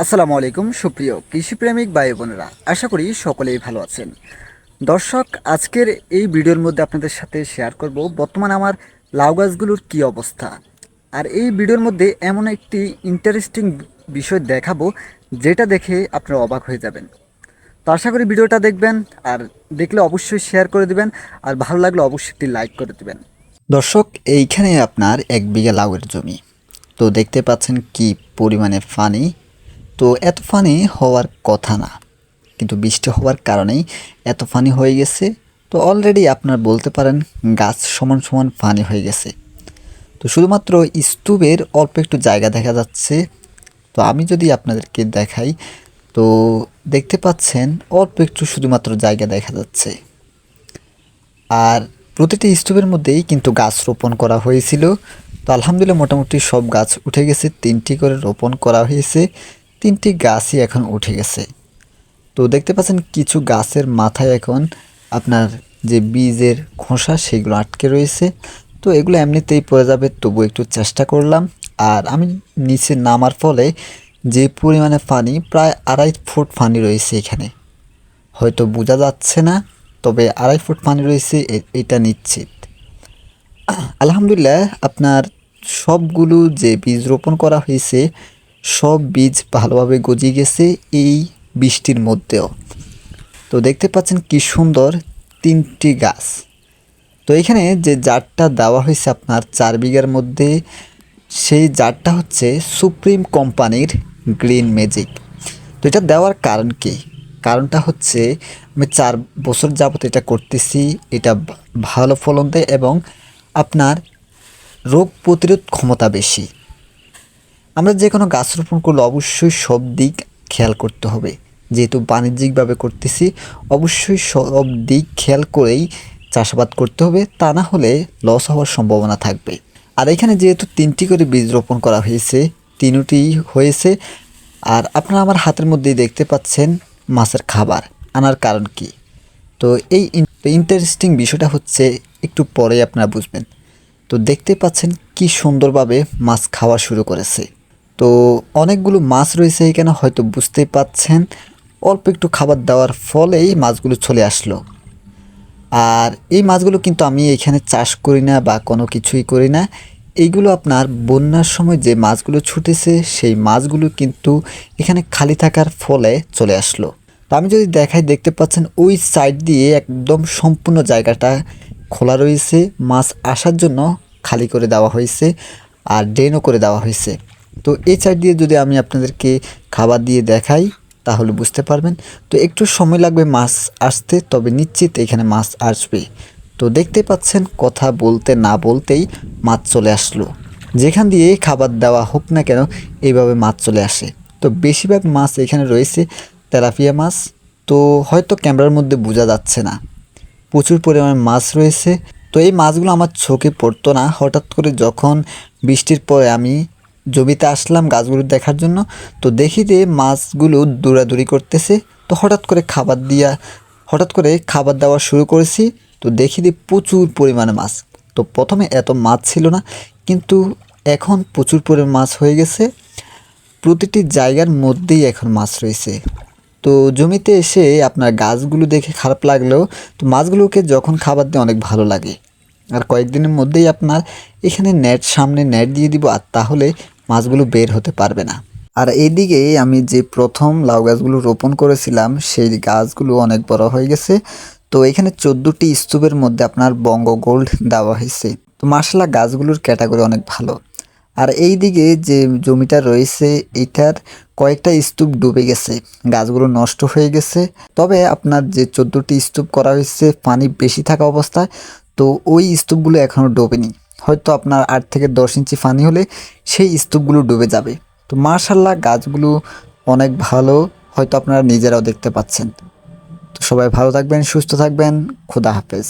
আসসালামু আলাইকুম, সুপ্রিয় কৃষিপ্রেমিক ভাই বোনেরা। আশা করি সকলেই ভালো আছেন। দর্শক, আজকের এই ভিডিওর মধ্যে আপনাদের সাথে শেয়ার করব বর্তমান আমার লাউ গাছগুলোর কী অবস্থা। আর এই ভিডিওর মধ্যে এমন একটি ইন্টারেস্টিং বিষয় দেখাবো, যেটা দেখে আপনারা অবাক হয়ে যাবেন। তো আশা করি ভিডিওটা দেখবেন, আর দেখলে অবশ্যই শেয়ার করে দিবেন, আর ভালো লাগলে অবশ্যই একটি লাইক করে দিবেন। দর্শক, এইখানে আপনার এক বিঘা লাউয়ের জমি। তো দেখতে পাচ্ছেন কি পরিমাণে পানি তো এত পানি হওয়ার কথা না। কিন্তু বৃষ্টি হওয়ার কারণেই এত পানি হয়ে গেছে। তো অলরেডি আপনার বলতে পারেন গাছ সমান সমান ফানি হয়ে গেছে। তো শুধুমাত্র স্তূপের অল্প একটু জায়গা দেখা যাচ্ছে। তো আমি যদি আপনাদেরকে দেখাই, তো দেখতে পাচ্ছেন অল্প একটু শুধুমাত্র জায়গা দেখা যাচ্ছে। আর প্রতিটি স্তূপের মধ্যেই কিন্তু গাছ রোপণ করা হয়েছিল। তো আলহামদুলিল্লাহ মোটামুটি সব গাছ উঠে গেছে, তিনটি করে রোপণ করা হয়েছে। তিনটি গাছই এখন উঠে গেছে। তো দেখতে পাচ্ছেন কিছু গাছের মাথায় এখন আপনার যে বীজের খোসা, সেগুলো আটকে রয়েছে। তো এগুলো এমনিতেই পড়ে যাবে, তবু একটু চেষ্টা করলাম। আর আমি নিচে নামার ফলে যে পরিমাণে পানি, প্রায় আড়াই ফুট পানি রয়েছে এখানে। হয়তো বোঝা যাচ্ছে না, তবে আড়াই ফুট পানি রয়েছে এটা নিশ্চিত। আলহামদুলিল্লাহ, আপনার সবগুলো যে বীজ রোপণ করা হয়েছে সব বীজ ভালোভাবে গজিয়ে গেছে এই বৃষ্টির মধ্যেও। তো দেখতে পাচ্ছেন কি সুন্দর তিনটি গাছ। তো এখানে যে জারটা দেওয়া হয়েছে আপনার চার বিঘার মধ্যে, সেই জারটা হচ্ছে সুপ্রিম কোম্পানির গ্রিন ম্যাজিক। তো এটা দেওয়ার কারণ কি? কারণটা হচ্ছে আমি চার বছর যাবত এটা করতেছি, এটা ভালো ফলন দেয় এবং আপনার রোগ প্রতিরোধ ক্ষমতা বেশি। আমরা যে কোনো গাছ রোপণ করলে অবশ্যই সব দিক খেয়াল করতে হবে। যেহেতু বাণিজ্যিকভাবে করতেছি, অবশ্যই সব দিক খেয়াল করেই চাষাবাদ করতে হবে, তা না হলে লস হওয়ার সম্ভাবনা থাকবে। আর এখানে যেহেতু তিনটি করে বীজ রোপণ করা হয়েছে, তিনটি হয়েছে, আর আপনারা আমার হাতের মধ্যেই দেখতে পাচ্ছেন মাছের খাবার। আনার কারণ কি? তো এই ইন্টারেস্টিং বিষয়টা হচ্ছে, একটু পরে আপনারা বুঝবেন। তো দেখতে পাচ্ছেন কি সুন্দরভাবে মাছ খাওয়া শুরু করেছে। তো অনেকগুলো মাছ রয়েছে এখানে, হয়তো বুঝতেই পাচ্ছেন। অল্প একটু খাবার দেওয়ার ফলেই মাছগুলো চলে আসলো। আর এই মাছগুলো কিন্তু আমি এখানে চাষ করি না বা কোনো কিছুই করি না। এইগুলো আপনার বন্যার সময় যে মাছগুলো ছুটেছে, সেই মাছগুলো কিন্তু এখানে খালি থাকার ফলে চলে আসলো। তো আমি যদি দেখাই, দেখতে পাচ্ছেন ওই সাইড দিয়ে একদম সম্পূর্ণ জায়গাটা খোলা রয়েছে। মাছ আসার জন্য খালি করে দেওয়া হয়েছে আর ড্রেনও করে দেওয়া হয়েছে। তো এই সাইড দিয়ে যদি আমি আপনাদেরকে খাবার দিয়ে দেখাই, তাহলে বুঝতে পারবেন। তো একটু সময় লাগবে মাছ আসতে, তবে নিশ্চিত এখানে মাছ আসবে। তো দেখতে পাচ্ছেন, কথা বলতে না বলতেই মাছ চলে আসলো। যেখান দিয়ে খাবার দেওয়া হোক না কেন, এইভাবে মাছ চলে আসে। তো বেশিরভাগ মাছ এখানে রয়েছে, তেলাপিয়া মাছ। তো হয়তো ক্যামেরার মধ্যে বোঝা যাচ্ছে না। প্রচুর পরিমাণে মাছ রয়েছে। তো এই মাছগুলো আমার চোখে পড়তো না। হঠাৎ করে যখন বৃষ্টির পরে আমি জমিতে আসলাম গাছগুলো দেখার জন্য, তো দেখি যে মাছগুলো দৌড়াদৌড়ি করতেছে। তো হঠাৎ করে খাবার দিয়া, হঠাৎ করে খাবার দেওয়া শুরু করেছি। তো দেখি যে প্রচুর পরিমাণে মাছ। তো প্রথমে এত মাছ ছিল না, কিন্তু এখন প্রচুর পরিমাণে মাছ হয়ে গেছে। প্রতিটি জায়গার মধ্যেই এখন মাছ রয়েছে। তো জমিতে এসে আপনার গাছগুলো দেখে খারাপ লাগলেও তো মাছগুলোকে যখন খাবার দিয়ে অনেক ভালো লাগে। আর কয়েকদিনের মধ্যেই আপনার এখানে নেট, সামনে নেট দিয়ে দিব, আর তাহলে মাছগুলো বের হতে পারবে না। আর এইদিকে আমি যে প্রথম লাউ গাছগুলো রোপণ করেছিলাম, সেই গাছগুলো অনেক বড় হয়ে গেছে। তো এখানে চোদ্দোটি স্তূপের মধ্যে আপনার বঙ্গ গোল্ড দেওয়া হয়েছে। তো মার্শাল্লাহ গাছগুলোর ক্যাটাগরি অনেক ভালো। আর এই দিকে যে জমিটা রয়েছে, এটার কয়েকটা স্তূপ ডুবে গেছে। গাছগুলো নষ্ট হয়ে গেছে। তবে আপনার যে চোদ্দোটি স্তূপ করা হয়েছে, পানি বেশি থাকা অবস্থায়, তো ওই স্তূপগুলো এখনও ডোবেনি। হয়তো আপনার আট থেকে দশ ইঞ্চি পানি হলে সেই স্তূপগুলো ডুবে যাবে। তো মার্শাল্লাহ গাছগুলো অনেক ভালো, হয়তো আপনারা নিজেরাও দেখতে পাচ্ছেন। তো সবাই ভালো থাকবেন, সুস্থ থাকবেন, খুদা হাফেজ।